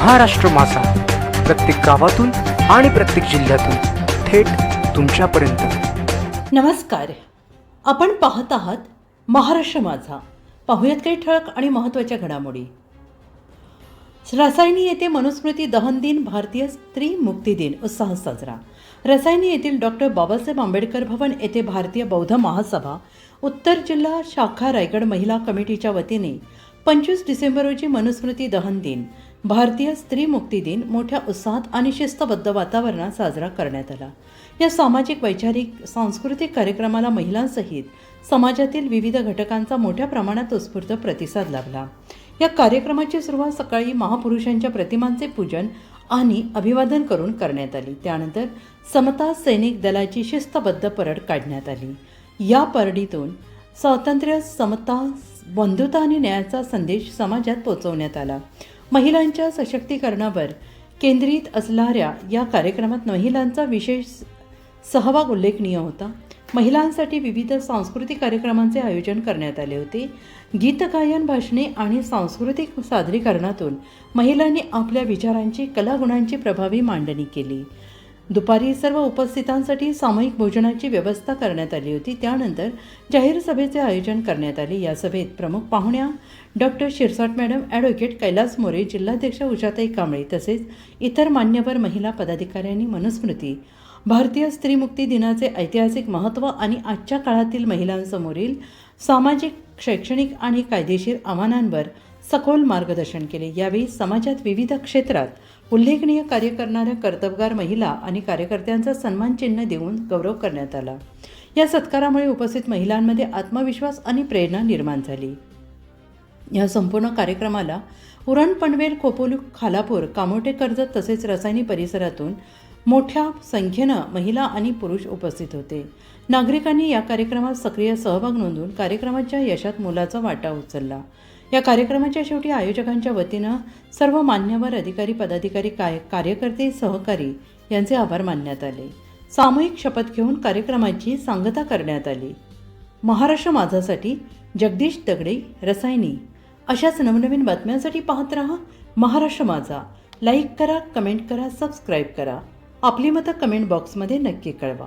महाराष्ट्र माझा. प्रत्येक गावातून आणि प्रत्येक जिल्ह्यातून थेट तुमच्यापर्यंत. नमस्कार. आपण पाहत आहात महाराष्ट्र माझा. पाहुयात काही ठळक आणि महत्त्वाच्या घडामोडी. रसायनी येथे मनुस्मृती दहन दिन भारतीय स्त्री मुक्ती दिन उत्साह साजरा. रसायनी येथील डॉक्टर बाबासाहेब आंबेडकर भवन येथे भारतीय बौद्ध महासभा उत्तर जिल्हा शाखा रायगड महिला कमिटीच्या वतीने पंचवीस डिसेंबर रोजी मनुस्मृती दहन दिन. भारतीय स्त्री मुक्ती दिन मोठ्या उत्साहात आणि शिस्तबद्ध वातावरणात साजरा करण्यात आला. या सामाजिक वैचारिक सांस्कृतिक कार्यक्रमाला महिलांसहित समाजातील विविध घटकांचा मोठ्या प्रमाणात उत्स्फूर्त प्रतिसाद लाभला. या कार्यक्रमाची सुरुवात सकाळी महापुरुषांच्या प्रतिमांचे पूजन आणि अभिवादन करून करण्यात आली. त्यानंतर समता सैनिक दलाची शिस्तबद्ध परड काढण्यात आली. या परडीतून स्वातंत्र्य समता बंधुता आणि न्यायाचा संदेश समाजात पोहोचवण्यात आला. महिलांच्या सशक्तीकरणावर केंद्रित असणाऱ्या या कार्यक्रमात महिलांचा विशेष सहभाग उल्लेखनीय होता. महिलांसाठी विविध सांस्कृतिक कार्यक्रमांचे आयोजन करण्यात आले होते. गीतगायन भाषणे आणि सांस्कृतिक सादरीकरणातून महिलांनी आपल्या विचारांची कलागुणांची प्रभावी मांडणी केली. दुपारी सर्व उपस्थितांसाठी सामूहिक भोजनाची व्यवस्था करण्यात आली होती. त्यानंतर जाहीर सभेचे आयोजन करण्यात आले. या सभेत प्रमुख पाहुण्या doctor Shirsat madam advocate Kailas More जिल्हाध्यक्ष उषाताई कांबळे तसेच इतर मान्यवर महिला पदाधिकाऱ्यांनी मनुस्मृती भारतीय स्त्रीमुक्ती दिनाचे ऐतिहासिक महत्त्व आणि आजच्या काळातील महिलांसमोरील सामाजिक शैक्षणिक आणि कायदेशीर आव्हानांवर सखोल मार्गदर्शन केले. यावेळी समाजात विविध क्षेत्रात उल्लेखनीय कार्य करणाऱ्या कर्तबगार महिला आणि कार्यकर्त्यांचा सन्मान चिन्ह देऊन गौरव करण्यात आला. या सत्कारामुळे उपस्थित महिलांमध्ये आत्मविश्वास आणि प्रेरणा निर्माण झाली. या संपूर्ण कार्यक्रमाला उरण पनवेल खोपोली खालापूर कामोटे कर्जत तसेच रसायनी परिसरातून मोठ्या संख्येनं महिला आणि पुरुष उपस्थित होते. नागरिकांनी या कार्यक्रमात सक्रिय सहभाग नोंदवून कार्यक्रमाच्या यशात मोलाचा वाटा उचलला. या कार्यक्रमाच्या शेवटी आयोजकांच्या वतीनं सर्व मान्यवर अधिकारी पदाधिकारी काय कार्यकर्ते सहकारी यांचे आभार मानण्यात आले. सामूहिक शपथ घेऊन कार्यक्रमाची सांगता करण्यात आली. महाराष्ट्र माझासाठी जगदीश दगडे रसायनी. अशाच नवनवीन बातम्यांसाठी पाहत रहा महाराष्ट्र माझा. लाईक करा कमेंट करा सबस्क्राईब करा. आपली मतं कमेंट बॉक्समध्ये नक्की कळवा.